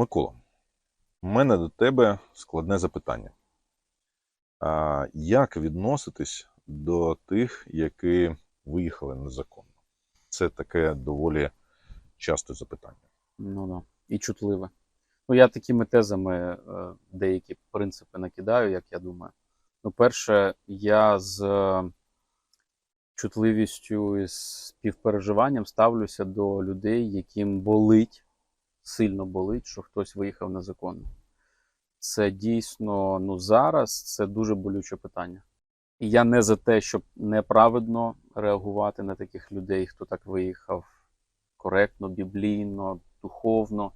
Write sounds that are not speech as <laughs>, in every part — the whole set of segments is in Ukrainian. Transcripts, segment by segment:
Микола, у мене до тебе складне запитання. А як відноситись до тих, які виїхали незаконно? Це таке доволі часте запитання. Ну да. І чутливе. Ну, я такими тезами е, деякі принципи накидаю, як я думаю. Ну, перше, я з е, чутливістю і співпереживанням ставлюся до людей, яким болить, сильно болить, що хтось виїхав незаконно. Це дійсно ну, зараз це дуже болюче питання. І я не за те, щоб неправедно реагувати на таких людей, хто так виїхав коректно, біблійно, духовно.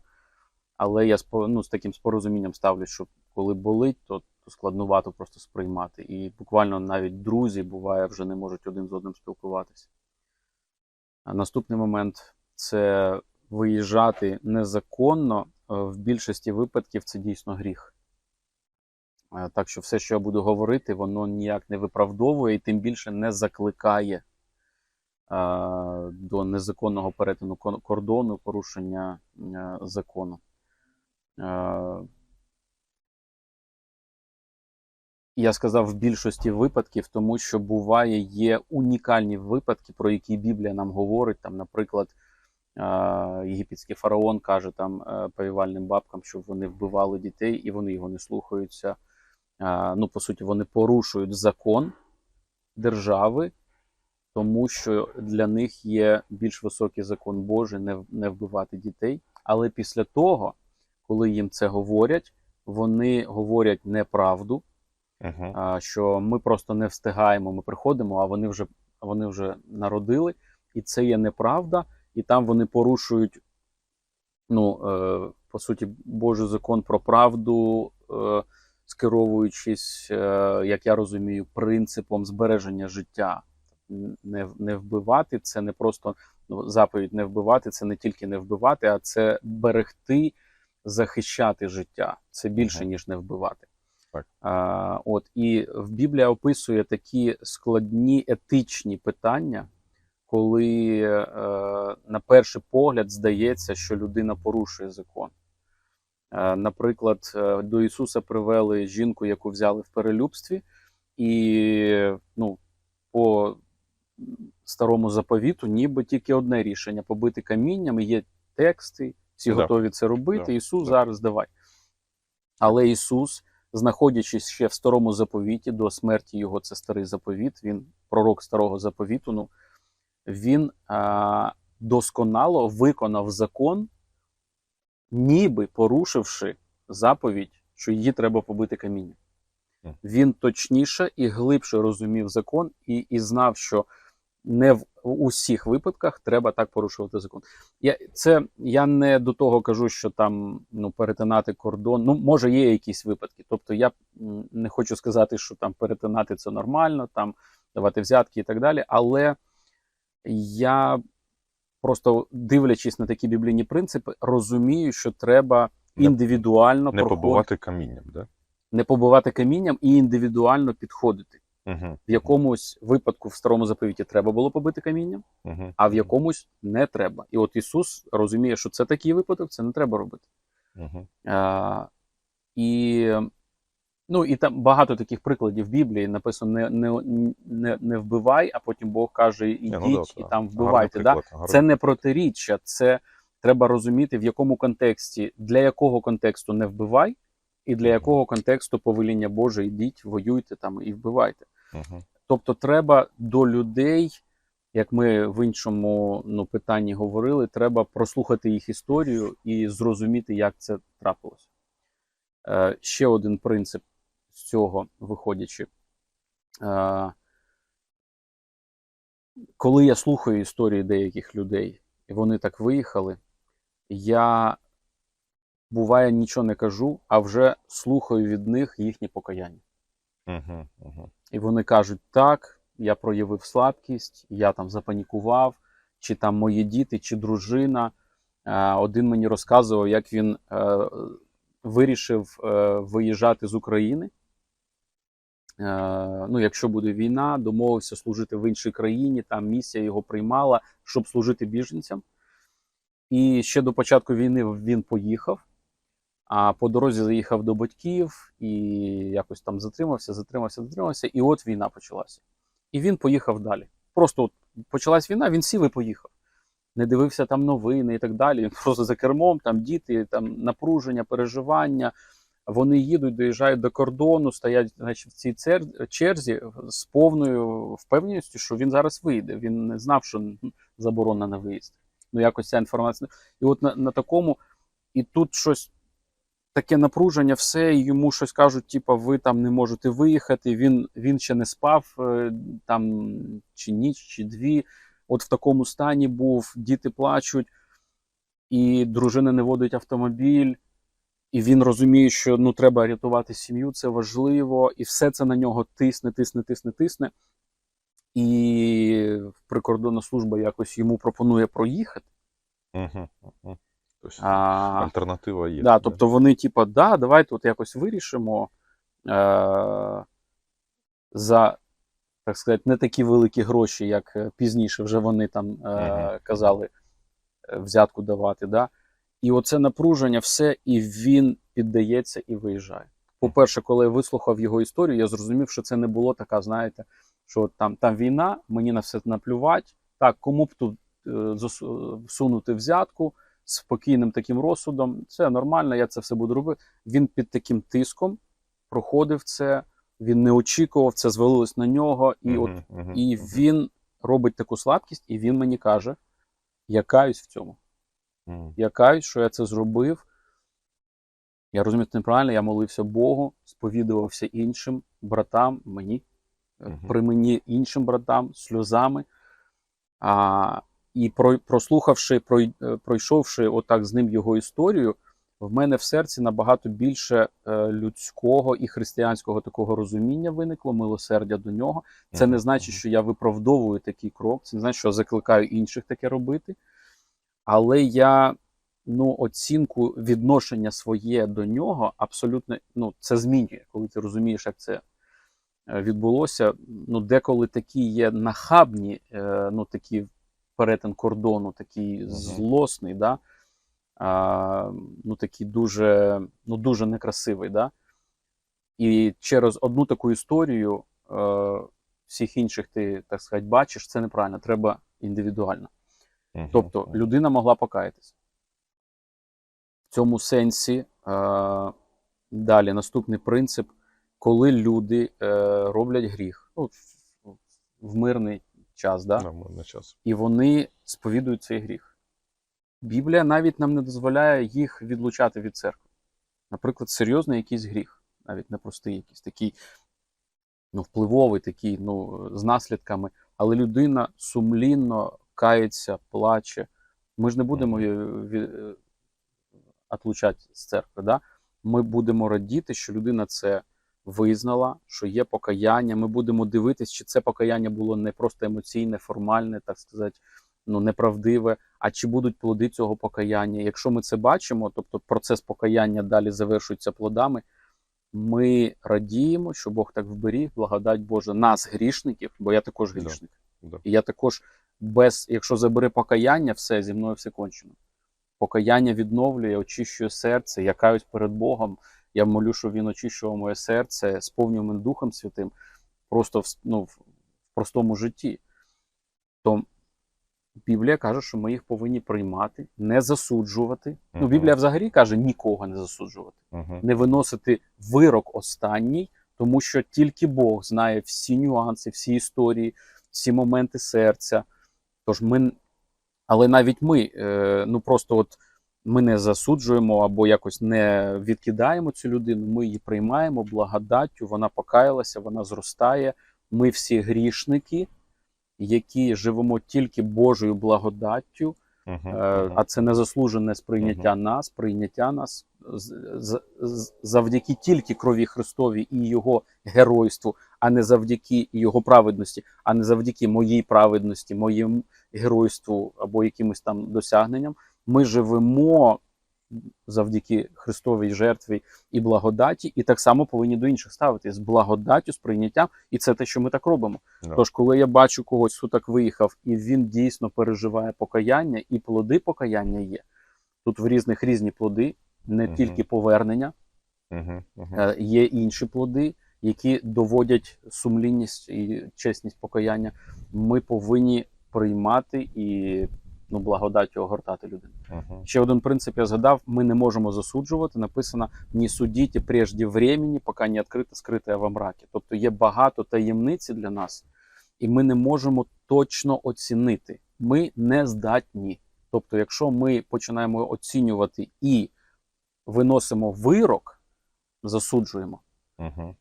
Але я ну, з таким спорозумінням ставлюсь, що коли болить, то, то складнувато просто сприймати. І буквально навіть друзі буває вже не можуть один з одним спілкуватися. А наступний момент це виїжджати незаконно. е, В більшості випадків це дійсно гріх. Е, Так що все, що я буду говорити, воно ніяк не виправдовує і тим більше не закликає е, до незаконного перетину кордону, порушення закону. Я сказав в більшості випадків, тому що буває є унікальні випадки, про які Біблія нам говорить. Там, наприклад, єгипетський фараон каже там е, повівальним бабкам, щоб вони вбивали дітей, і вони його не слухаються. Ну, по суті, вони порушують закон держави, тому що для них є більш високий закон Божий не, вбивати дітей. Але після того, коли їм це говорять, вони говорять неправду, Угу. що ми просто не встигаємо, ми приходимо, а вони вже, вони вже народили, і це є неправда, і там вони порушують, ну, е, по суті, Божий закон про правду, е, скеровуючись, е, як я розумію, принципом збереження життя. Не, не вбивати, це не просто ну, заповідь не вбивати, це не тільки не вбивати, а це берегти, захищати життя. Це більше, Мгм. ніж не вбивати. Так. А, от, і в Біблія описує такі складні етичні питання, коли е, на перший погляд здається, що людина порушує закон. Е, наприклад, е, до Ісуса привели жінку, яку взяли в перелюбстві, і ну, по старому заповіту, ніби тільки одне рішення побити камінням, є тексти, всі Да. готові це робити. Да. Ісус Да. зараз давай. Але Ісус, знаходячись ще в старому заповіті, до смерті його це старий заповіт, він пророк старого заповіту. Ну він а, досконало виконав закон, ніби порушивши заповідь, що її треба побити камінням. Він точніше і глибше розумів закон і, і знав, що не в усіх випадках треба так порушувати закон. Я, це, я не до того кажу, що там ну, перетинати кордон. Ну, може, є якісь випадки. Тобто я не хочу сказати, що там перетинати це нормально, там давати взятки і так далі. Але я просто дивлячись на такі біблійні принципи, розумію, що треба індивідуально Не проходити- побувати камінням, да? не побивати камінням і індивідуально підходити. Угу. В якомусь випадку в старому заповіті треба було побити камінням, Угу. а в якомусь не треба. І от Ісус розуміє, що це такий випадок, це не треба робити. Угу. А, і, ну, і там багато таких прикладів в Біблії написано: не, не, не, не вбивай, а потім Бог каже: ідіть ну і там вбивайте. Да? приклад, Це не протиріччя, це треба розуміти, в якому контексті, для якого контексту не вбивай, і для якого контексту повеління Боже, ідіть, воюйте там і вбивайте. Угу. Тобто, треба до людей, як ми в іншому ну, питанні говорили, треба прослухати їх історію і зрозуміти, як це трапилось. Е, ще один принцип з цього виходячи. Е, коли я слухаю історії деяких людей, і вони так виїхали, я буває нічого не кажу, а вже слухаю від них їхні покаяння. Угу. Угу. І вони кажуть, так, я проявив слабкість, я там запанікував, чи там мої діти, чи дружина. Е, Один мені розказував, як він е, вирішив виїжджати з України. Е, Ну, якщо буде війна, домовився служити в іншій країні, там місія його приймала, щоб служити біженцям. І ще до початку війни він поїхав. А по дорозі заїхав до батьків і якось там затримався, затримався, затримався, і от війна почалася. І він поїхав далі. Просто от почалась війна, він сів і поїхав. Не дивився там новини і так далі. Він просто за кермом, там діти, там напруження, переживання. Вони їдуть, доїжджають до кордону, стоять значить, в цій черзі з повною впевненістю, що він зараз вийде. Він не знав, що заборона на виїзд. Ну, якось ця інформація. І от на, на такому, і тут щось таке напруження, все, і йому щось кажуть, типу, ви там не можете виїхати. Він, він ще не спав е, там чи ніч, чи дві. От в такому стані був, діти плачуть, і дружина не водить автомобіль. І він розуміє, що ну треба рятувати сім'ю, це важливо, і все це на нього тисне, тисне, тисне, тисне. І прикордонна служба якось йому пропонує проїхати. Угу. Угу. Тобто А, альтернатива є. да, тобто вони, типа, да, давайте от якось вирішимо е- за, так сказати, не такі великі гроші, як е, пізніше вже вони там е- казали е, взятку давати. Да? І оце напруження, все, і він піддається і виїжджає. По-перше, коли я вислухав його історію, я зрозумів, що це не було така, знаєте, що там, там війна, мені на все наплювати. Так, кому б тут е, всунути взятку з спокійним таким розсудом, це нормально, я це все буду робити. Він під таким тиском проходив це, він не очікував, це звалилось на нього, і от мгм, і мгм, він робить таку слабкість, і він мені каже: я каюсь в цьому. Мгм. Я каюсь, що я це зробив. Я розумію, це неправильно, я молився Богу, сповідувався іншим братам, мені, е, Мгм. при мені іншим братам, сльозами. А, і про, прослухавши, прой, е, пройшовши отак з ним його історію, в мене в серці набагато більше е, людського і християнського такого розуміння виникло, милосердя до нього. Це не значить, що я виправдовую такий крок, це не значить, що я закликаю інших таке робити. Але я ну, оцінку відношення своє до нього абсолютно ну, це змінює, коли ти розумієш, як це е, відбулося. Ну, деколи такі є нахабні, е, ну такі перетин кордону, такий злосний, да? а, ну такий дуже, ну, дуже некрасивий. Да? І через одну таку історію е, всіх інших ти, так сказати, бачиш, це неправильно, треба індивідуально. Тобто людина могла покаятися. В цьому сенсі е, далі наступний принцип, коли люди е, роблять гріх ну, в, в мирний час, да? На мирний час. і вони сповідують цей гріх. Біблія навіть нам не дозволяє їх відлучати від церкви. Наприклад, серйозний якийсь гріх, навіть непростий, якийсь такий ну, впливовий, такий, ну, з наслідками, але людина сумлінно кається, плаче. Ми ж не будемо її отлучати з церкви. Да? Ми будемо радіти, що людина це визнала, що є покаяння. Ми будемо дивитись, чи це покаяння було не просто емоційне, формальне, так сказати, ну, неправдиве, а чи будуть плоди цього покаяння. Якщо ми це бачимо, тобто процес покаяння далі завершується плодами, ми радіємо, що Бог так вберіг, благодать Божа нас, грішників, бо я також Да. грішник. Да. І я також без, якщо забере покаяння, все зі мною все кончено. Покаяння відновлює, очищує серце, я каюсь перед Богом. Я молю, щоб він очищував моє серце, сповнював мене Духом Святим, просто в, ну, в простому житті. То Біблія каже, що ми їх повинні приймати, не засуджувати. Ну, Біблія взагалі каже нікого не засуджувати Мгм. не виносити вирок останній, тому що тільки Бог знає всі нюанси, всі історії, всі моменти серця. Тож ми, але навіть ми, е, ну просто от ми не засуджуємо або якось не відкидаємо цю людину, ми її приймаємо благодаттю, вона покаялася, вона зростає. Ми всі грішники, які живемо тільки Божою благодаттю, Е. А це незаслужене сприйняття нас, прийняття нас з- з- завдяки тільки крові Христові і його геройству, а не завдяки його праведності, а не завдяки моїй праведності, моєму геройству або якимось там досягненням. Ми живемо завдяки Христовій жертві і благодаті, і так само повинні до інших ставитись з благодаттю, з прийняттям, і це те, що ми так робимо. Да. Тож, коли я бачу когось, хто так виїхав, і він дійсно переживає покаяння, і плоди покаяння є. Тут в різних різні плоди. не Мгм. тільки повернення, Угу. Угу. Е, Є інші плоди, які доводять сумлінність і чесність покаяння. Ми повинні приймати і ну, благодаттю огортати людину. Угу. Ще один принцип я згадав: ми не можемо засуджувати. Написано: не судіть прежде времени, поки не відкрите скрите во мракі. Тобто є багато таємниці для нас, і ми не можемо точно оцінити. Ми не здатні. Тобто, якщо ми починаємо оцінювати і виносимо вирок, засуджуємо, Угу.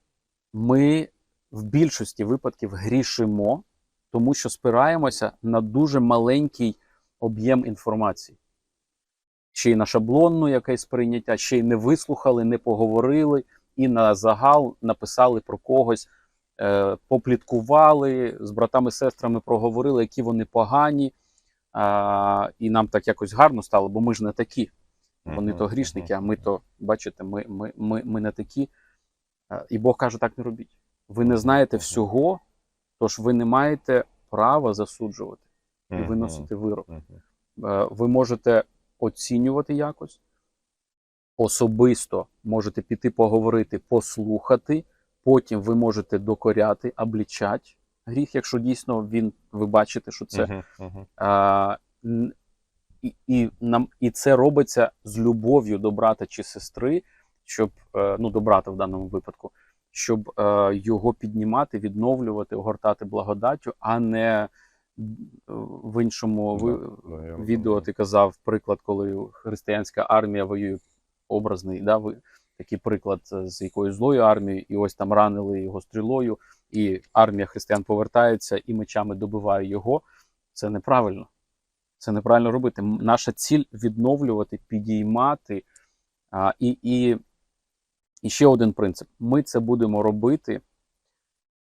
ми в більшості випадків грішимо, тому що спираємося на дуже маленький об'єм інформації. Ще й на шаблонну якесь прийняття, ще й не вислухали, не поговорили, і на загал написали про когось, е, попліткували, з братами-сестрами проговорили, які вони погані. А, і нам так якось гарно стало, бо ми ж не такі. Вони то грішники, а ми то, бачите, ми, ми, ми, ми не такі. Е, І Бог каже, так не робіть. Ви не знаєте всього, тож ви не маєте права засуджувати і виносити вирок. Е, Ви можете оцінювати якось, особисто можете піти поговорити, послухати, потім ви можете докоряти, облічати гріх, якщо дійсно він, ви бачите, що це а, і, і, нам, і це робиться з любов'ю до брата чи сестри, щоб е, ну до брата в даному випадку, щоб е, його піднімати, відновлювати, огортати благодаттю, а не в іншому ви, відео ти казав приклад, коли християнська армія воює образний, да, ви, такий приклад е, з якоюсь злою армією, і ось там ранили його стрілою, і армія християн повертається і мечами добиває його. Це неправильно. Це неправильно робити. Наша ціль відновлювати, підіймати. А, і, і, і ще один принцип: ми це будемо робити,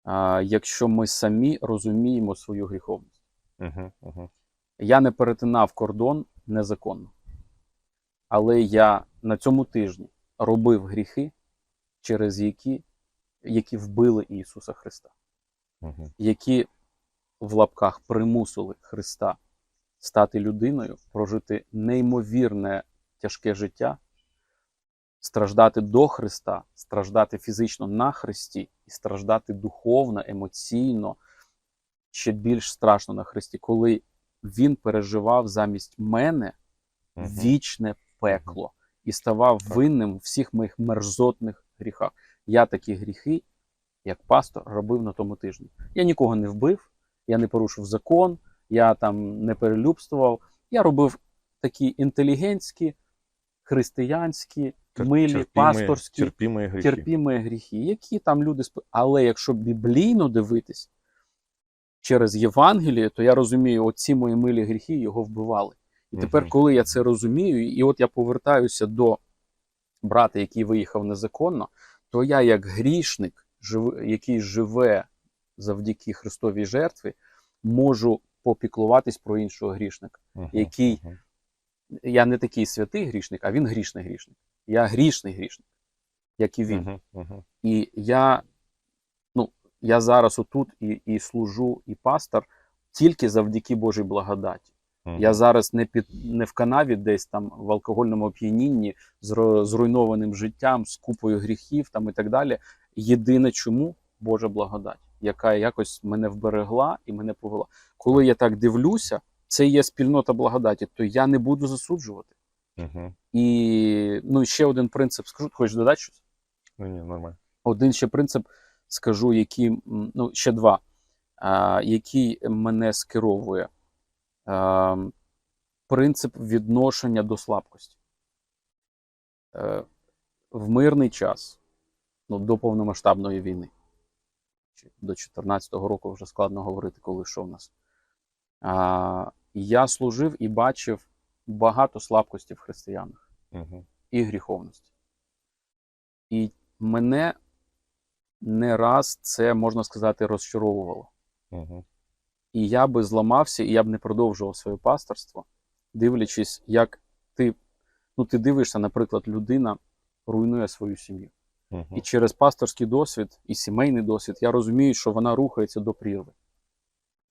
а, якщо ми самі розуміємо свою гріховність. Угу. Угу. Я не перетинав кордон незаконно. Але я на цьому тижні робив гріхи, через які, які вбили Ісуса Христа, Угу. які в лапках примусили Христа стати людиною, прожити неймовірне тяжке життя, страждати до Христа, страждати фізично на Христі і страждати духовно, емоційно, ще більш страшно на Христі, коли Він переживав замість мене вічне пекло і ставав винним у всіх моїх мерзотних гріхах. Я такі гріхи, як пастор, робив на тому тижні. Я нікого не вбив, я не порушив закон, я там не перелюбствував. Я робив такі інтелігентські, християнські, милі, пасторські, терпімі гріхи. терпімі гріхи, які там люди сп... Але якщо біблійно дивитись через Євангеліє, то я розумію, оці мої милі гріхи його вбивали. І тепер, коли я це розумію, і от я повертаюся до брата, який виїхав незаконно, то я, як грішник, який живе завдяки Христовій жертві, можу попіклуватись про іншого грішника. Який- Я не такий святий грішник, а він грішний грішник. Я грішний грішник, як і він. І я, я зараз отут і, і служу, і пастор тільки завдяки Божій благодаті. Я зараз не під не в канаві, десь там в алкогольному оп'янінні, з зруйнованим життям, з купою гріхів там і так далі. Єдине чому Божа благодать, яка якось мене вберегла і мене повела. Коли я так дивлюся, це є спільнота благодаті, то я не буду засуджувати. Мгм. І ну ще один принцип скажу, хочеш додати щось? Ну, ні, нормально. Один ще принцип скажу, м, ну, ще два, а, який мене скеровує. А, принцип відношення до слабкості. Е, в мирний час, ну, до повномасштабної війни, до 14-го року вже складно говорити, коли що в нас. А, я служив і бачив багато слабкості в християнах Мгм. і гріховності. І мене не раз це, можна сказати, розчаровувало. Мгм. І я би зламався, і я б не продовжував своє пасторство, дивлячись, як ти, ну, ти дивишся, наприклад, людина руйнує свою сім'ю. Мгм. І через пасторський досвід і сімейний досвід я розумію, що вона рухається до прірви.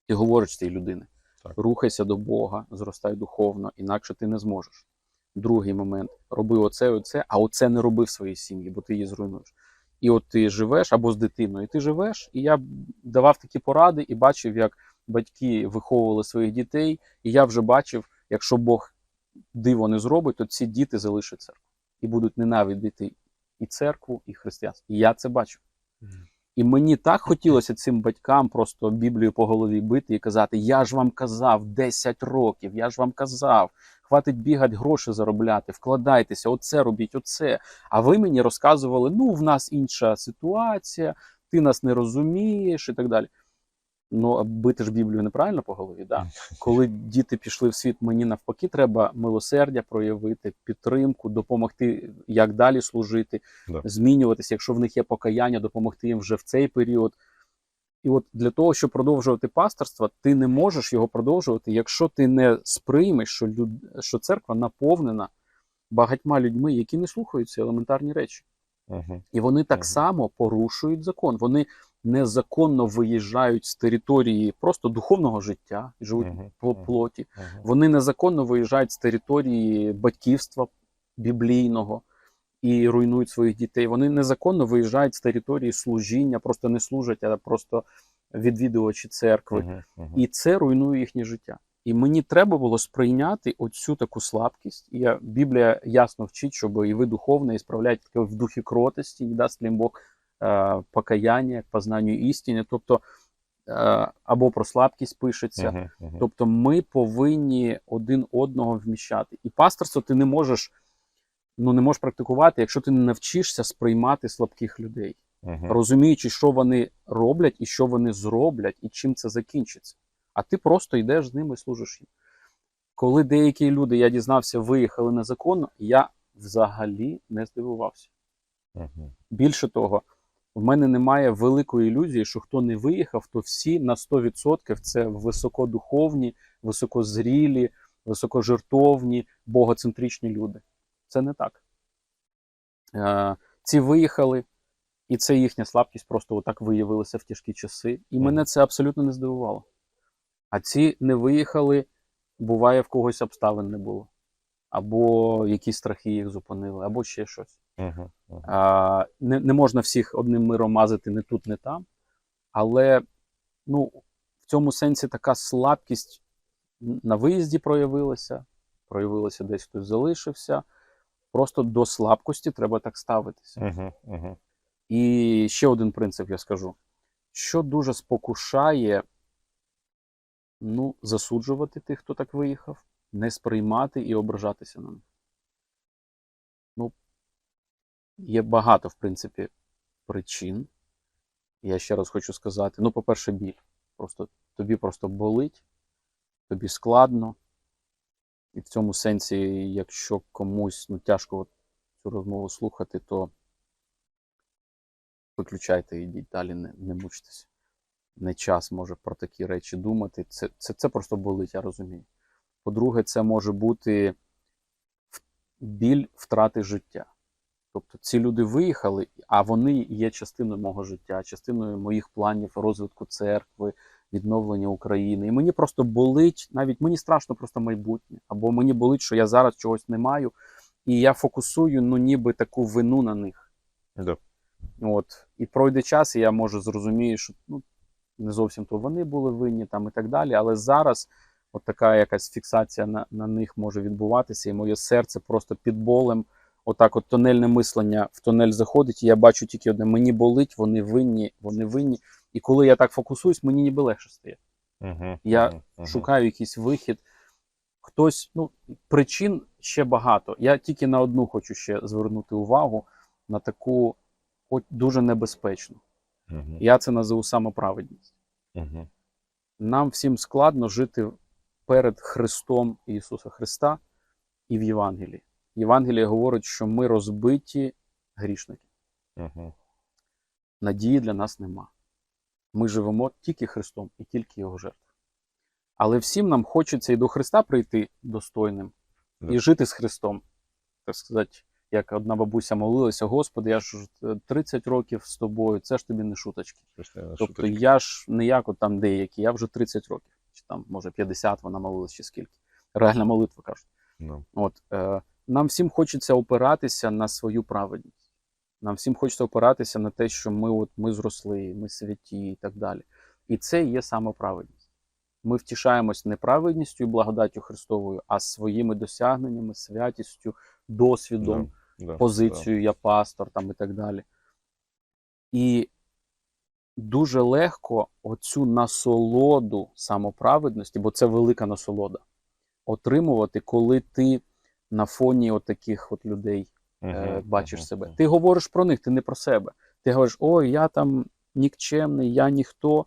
Ти говориш цій людини: Так. рухайся до Бога, зростай духовно, інакше ти не зможеш. Другий момент роби оце, оце, а оце не роби в своїй сім'ї, бо ти її зруйнуєш. І от ти живеш або з дитиною, і ти живеш. І я давав такі поради і бачив, як батьки виховували своїх дітей. І я вже бачив, якщо Бог диво не зробить, то ці діти залишать церкву і будуть ненавидіти і церкву, і християнство. І я це бачу. І мені так хотілося цим батькам просто Біблію по голові бити і казати: Я ж вам казав 10 років, я ж вам казав, хватить бігати, гроші заробляти, вкладайтеся, оце робіть, оце. А ви мені розказували: ну, в нас інша ситуація, ти нас не розумієш і так далі. Ну, бити ж Біблію неправильно по голові, да? <laughs> Коли діти пішли в світ, мені навпаки, треба милосердя проявити, підтримку, допомогти, як далі служити, Да. змінюватися, якщо в них є покаяння, допомогти їм вже в цей період. І от для того, щоб продовжувати пасторство, ти не можеш його продовжувати, якщо ти не сприймеш, що, люд... що церква наповнена багатьма людьми, які не слухають ці елементарні речі. Мгм. І вони так Мгм. само порушують закон. Вони незаконно виїжджають з території просто духовного життя і живуть Мгм. по плоті. Мгм. Вони незаконно виїжджають з території батьківства біблійного і руйнують своїх дітей. Вони незаконно виїжджають з території служіння, просто не служать, а просто відвідувачі церкви. Мгм. Мгм. І це руйнує їхнє життя. І мені треба було сприйняти оцю таку слабкість. І я, Біблія ясно вчить, щоб і ви духовне, і справляєте таке в духі кротості, і дасть їм Бог е, покаяння, як познанню істини. Тобто, е, або про слабкість пишеться. Мгм. Мгм. Тобто ми повинні один одного вміщати. І пасторство ти не можеш, ну не можеш практикувати, якщо ти не навчишся сприймати слабких людей, Мгм. розуміючи, що вони роблять і що вони зроблять, і чим це закінчиться. А ти просто йдеш з ними і служиш їм. Коли деякі люди, я дізнався, виїхали незаконно, я взагалі не здивувався. Мгм. Більше того, в мене немає великої ілюзії, що хто не виїхав, то всі на 100% це високодуховні, високозрілі, високожертовні, богоцентричні люди. Це не так. Е, ці виїхали, і це їхня слабкість просто отак виявилася в тяжкі часи. І мене це абсолютно не здивувало. А ці не виїхали, буває, в когось обставин не було. Або якісь страхи їх зупинили, або ще щось. Мгм. Мгм. А, не, не можна всіх одним миром мазати не тут, не там. Але ну, в цьому сенсі така слабкість на виїзді проявилася, проявилася десь хтось залишився. Просто до слабкості треба так ставитися. Мгм. Мгм. І ще один принцип я скажу: що дуже спокушає ну, засуджувати тих, хто так виїхав, не сприймати і ображатися на них. Ну, є багато, в принципі, причин. Я ще раз хочу сказати: ну, по-перше, біль. Просто тобі просто болить, тобі складно. І в цьому сенсі, якщо комусь ну, тяжко цю розмову слухати, то виключайте і йдіть далі, не, не мучтеся. Не час може про такі речі думати. Це, це, це просто болить, я розумію. По-друге, це може бути біль втрати життя. Тобто ці люди виїхали, а вони є частиною мого життя, частиною моїх планів розвитку церкви, відновлення України. І мені просто болить, навіть мені страшно просто майбутнє. Або мені болить, що я зараз чогось не маю, і я фокусую, ну ніби таку вину на них. Да. От. І пройде час, і я може зрозумію, що ну, не зовсім то вони були винні там і так далі. Але зараз от така якась фіксація на, на них може відбуватися, і моє серце просто під болем. Отак, от тонельне мислення в тонель заходить, і я бачу тільки одне: мені болить, вони винні, вони винні. І коли я так фокусуюсь, мені ніби легше стає. Мгм. Я. Мгм. Шукаю якийсь вихід. Хтось, ну, причин ще багато. Я тільки на одну хочу ще звернути увагу на таку от дуже небезпечну. Мгм. Я це називу самоправедність. Мгм. Нам всім складно жити перед Христом Ісуса Христа і в Євангелії. Євангеліє говорить, що ми розбиті грішники. Мгм. Надії для нас нема. Ми живемо тільки Христом і тільки Його жертвою. Але всім нам хочеться і до Христа прийти достойним, Да. і жити з Христом. Так сказати, як одна бабуся молилася: Господи, я ж е, 30 років з тобою, це ж тобі не шуточки. Христина, Тобто шуточки. я ж не як от там деякі, я вже 30 років, чи там, може, 50 вона молилась, чи скільки. Реальна молитва кажуть. Ну. От, е, нам всім хочеться опиратися на свою праведність. Нам всім хочеться опиратися на те, що ми, от, ми зросли, ми святі і так далі. І це є саме праведність. Ми втішаємось не праведністю і благодаттю Христовою, а своїми досягненнями, святістю, досвідом, Да, да, позицією я пастор там і так далі. І дуже легко оцю насолоду самоправедності, бо це велика насолода, отримувати, коли ти на фоні от таких от людей Мгм, бачиш мгм, себе. мгм. Ти говориш про них, ти не про себе. Ти говориш, ой, я там нікчемний, я ніхто.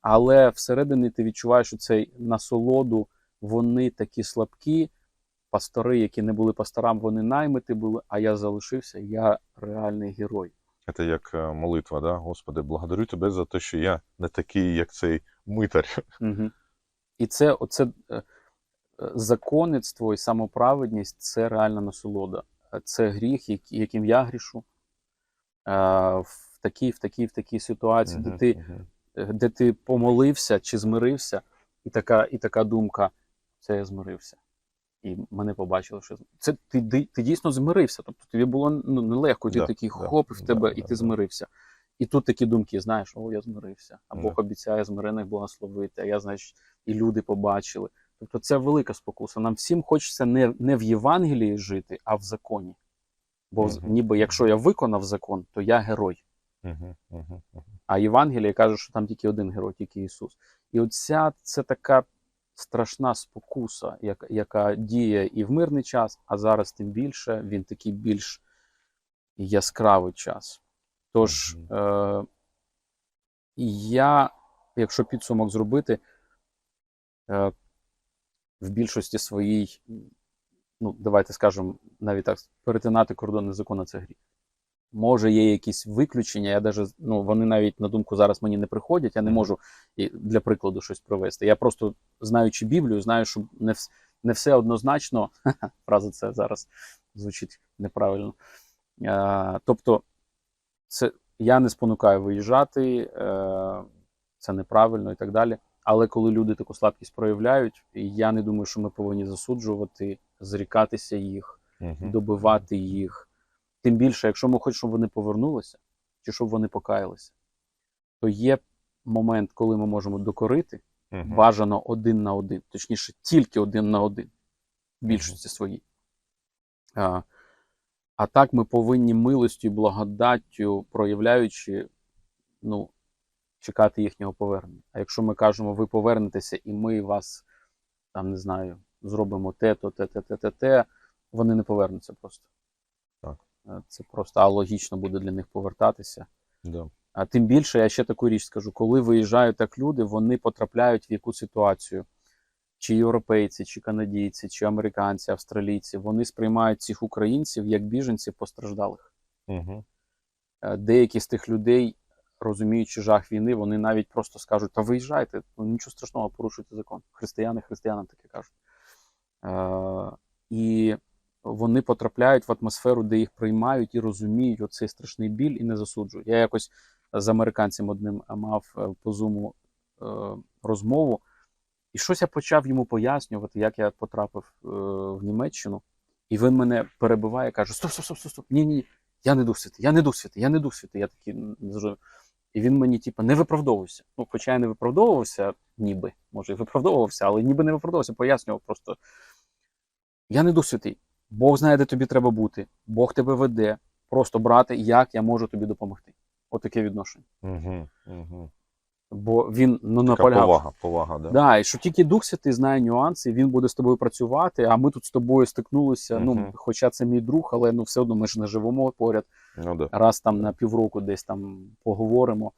Але всередині ти відчуваєш що цей насолоду, вони такі слабкі. Пастори, які не були пасторам, вони наймити були, а я залишився, я реальний герой. Це як е, молитва, да? Господи, благодарю тебе за те, що я не такий, як цей митар. Угу. І це оце е, законництво і самоправедність це реальна насолода. Це гріх, яким я грішу. Е, В такій, в такій, в такій ситуації, де ти мгм. е, де ти помолився чи змирився, і така, і така думка: це я змирився. І мене побачили, що це ти, ти дійсно змирився. Тобто тобі було ну, нелегко, ти Да, такий да, хоп і в тебе, да, і ти да. змирився. І тут такі думки, знаєш, о, я змирився. А Бог Да. обіцяє змирених благословити, а я, значить, і люди побачили. Тобто це велика спокуса. Нам всім хочеться не, не в Євангелії жити, а в законі. Бо Мгм. ніби якщо я виконав закон, то я герой. Мгм, мгм, мгм. А Євангеліє каже, що там тільки один герой, тільки Ісус. І оця це така страшна спокуса, яка, яка діє і в мирний час, а зараз тим більше він такий більш яскравий час. Тож Мгм. е, я, якщо підсумок зробити, е, в більшості своїй, ну, давайте скажемо, навіть так, перетинати кордони закону це гріх. Може, є якісь виключення, я даже, ну, вони навіть на думку зараз мені не приходять, я не можу для прикладу щось привести. Я просто, знаючи Біблію, знаю, що не, вс- не все однозначно, <laughs> фраза це зараз звучить неправильно. Е, тобто, це, я не спонукаю виїжджати, е, це неправильно і так далі. Але коли люди таку слабкість проявляють, я не думаю, що ми повинні засуджувати, зрікатися їх, Мгм. добивати їх. Тим більше, якщо ми хочемо, щоб вони повернулися, чи щоб вони покаялися, то є момент, коли ми можемо докорити, Мгм. бажано один на один, точніше, тільки один на один в більшості своїй. А, а так ми повинні милостю і благодаттю, проявляючи, ну, чекати їхнього повернення. А якщо ми кажемо, ви повернетеся, і ми вас, там, не знаю, зробимо те, то, те, те, те, те, те, вони не повернуться просто. Так. Е, Це просто алогічно буде для них повертатися. Да. А тим більше я ще таку річ скажу: коли виїжджають так люди, вони потрапляють в яку ситуацію, чи європейці, чи канадійці, чи американці, австралійці, вони сприймають цих українців як біженців постраждалих. Е, Деякі з тих людей, розуміючи жах війни, вони навіть просто скажуть: та виїжджайте, ну нічого страшного, порушуйте закон. Християни християнам таке кажуть. Е, і вони потрапляють в атмосферу, де їх приймають і розуміють оцей страшний біль і не засуджують. Я якось з американцем одним мав е, по зуму е, розмову, і щось я почав йому пояснювати, як я потрапив е, в Німеччину. І він мене перебиває, каже: Стоп, стоп, стоп, стоп, стоп, ні, ні, я не дух святий, я не дух святий, я не дух святий. Я такий не зрозумів. І він мені, типу, не виправдовувався. Ну, хоча я не виправдовувався, ніби, може, і виправдовувався, але ніби не виправдовувався, пояснював просто. Я не дух святий. Бог знає, де тобі треба бути. Бог тебе веде. Просто брати, як я можу тобі допомогти. Отаке відношення. Мгм. Мгм. Бо він ну, наполягав. повага, повага, да. Да, і що тільки Дух Святий знає нюанси, він буде з тобою працювати, а ми тут з тобою стикнулися. Ну, хоча це мій друг, але ну все одно ми ж не живемо поряд. Ну, да. Раз там на півроку десь там поговоримо.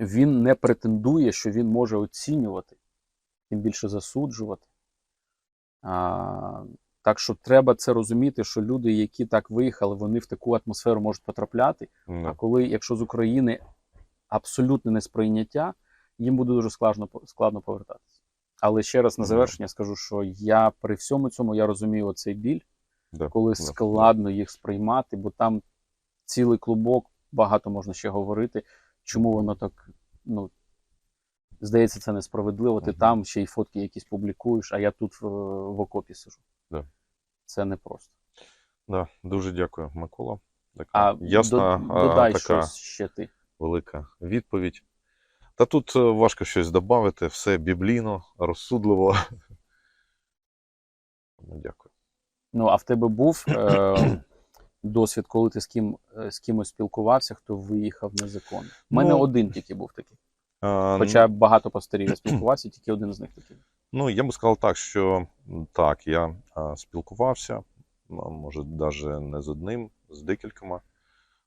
Він не претендує, що він може оцінювати, тим більше засуджувати. А, так що треба це розуміти, що люди, які так виїхали, вони в таку атмосферу можуть потрапляти. А коли, якщо з України абсолютне несприйняття, їм буде дуже складно, складно повертатися. Але ще раз на Мгм. завершення скажу, що я при всьому цьому я розумію оцей біль, Да. коли да, складно їх сприймати, бо там цілий клубок, багато можна ще говорити, чому воно так, ну, здається, це несправедливо. Ти Мгм. там ще й фотки якісь публікуєш, а я тут в, в окопі сижу. Да. це непросто. Да, дуже дякую, Микола. Така А ясна, додай така щось ще ти. велика відповідь. Та тут е, важко щось додати, все біблійно, розсудливо. <coughs> Дякую. Ну, а в тебе був е, <coughs> досвід, коли ти з ким е, з кимось спілкувався, хто виїхав незаконно? У мене Ну, один тільки був такий. А, Хоча багато пасторів я <clears throat> спілкувався, тільки один з них такий. Ну, я би сказав так, що так, я а, спілкувався, ну, може, навіть не з одним, з декількома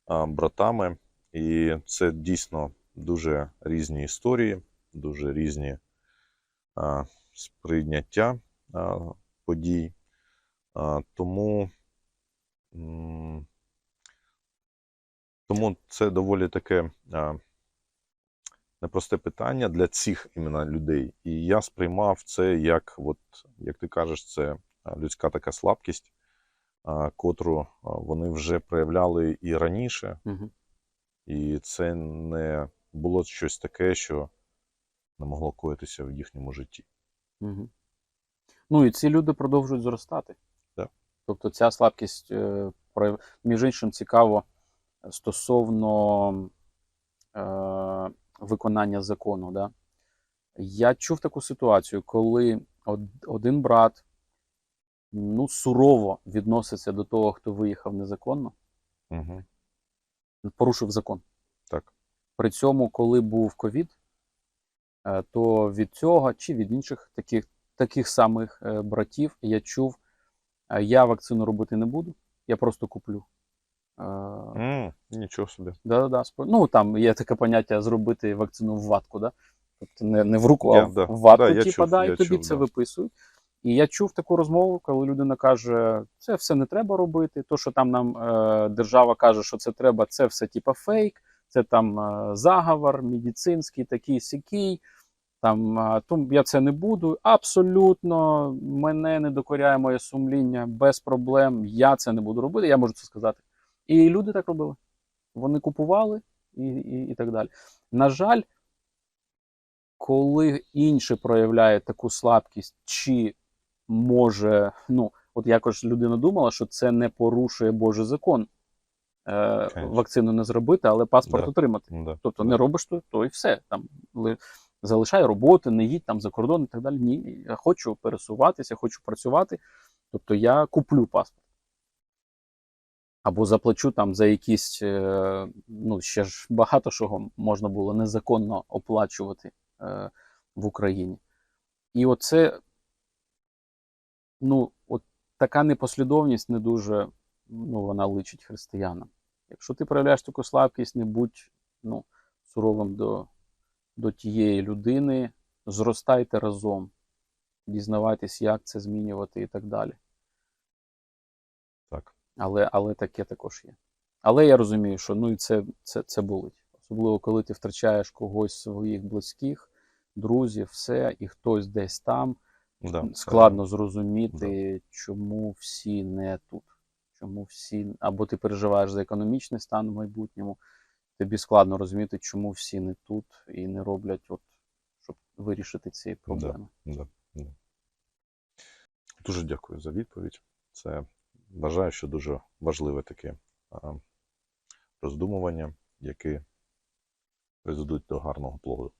а, братами. І це дійсно дуже різні історії, дуже різні а, сприйняття а, подій. А, тому, тому це доволі таке непросте питання для цих іменно людей. І я сприймав це як, от, як ти кажеш, це людська така слабкість, котру вони вже проявляли і раніше. Угу. І це не було щось таке, що не могло коїтися в їхньому житті. Угу. Ну і ці люди продовжують зростати. Тобто ця слабкість, е, між іншим, цікаво стосовно е, виконання закону. Да? Я чув таку ситуацію, коли один брат ну, сурово відноситься до того, хто виїхав незаконно, Угу. порушив закон. Так. При цьому, коли був ковід, е, то від цього чи від інших таких, таких самих е, братів я чув, е, я вакцину робити не буду, я просто куплю. Е, М, нічого собі. Да-да-да. Ну, там є таке поняття зробити вакцину в ватку, да? Тобто не, не в руку, а в, да. в ватку, Да, чув, да, я тобі чув, це да. виписують. І я чув таку розмову, коли людина каже: це все не треба робити. То, що там нам е, держава каже, що це треба, це все типа фейк, це там е, заговор медицинський, такий сякий. Там тому я це не буду. Абсолютно мене не докоряє моє сумління без проблем. Я це не буду робити. Я можу це сказати. І люди так робили. Вони купували і, і, і так далі. На жаль, коли інший проявляє таку слабкість, чи може, ну, от якось людина думала, що це не порушує Божий закон. Е, вакцину не зробити, але паспорт Да. отримати. Да. Тобто не робиш то, то і все. Там залишай роботу, не їдь там за кордон і так далі. Ні, я хочу пересуватися, хочу працювати. Тобто я куплю паспорт. Або заплачу там за якісь, е, ну ще ж багато чого можна було незаконно оплачувати е, в Україні. І оце, ну, от така непослідовність не дуже ну, вона личить християнам. Якщо ти проявляєш таку слабкість, не будь ну, суровим до, до тієї людини, зростайте разом, дізнавайтесь, як це змінювати і так далі. Так. Але, але таке також є. Але я розумію, що ну і це, це, це болить. Особливо, коли ти втрачаєш когось своїх близьких, друзів, все, і хтось десь там. Да. Складно зрозуміти, чому всі не тут. Чому всі, або ти переживаєш за економічний стан в майбутньому, тобі складно розуміти, чому всі не тут і не роблять, от, щоб вирішити ці проблеми. Да, да. Дуже дякую за відповідь. Це вважаю, що дуже важливе таке роздумування, яке призведуть до гарного плоду.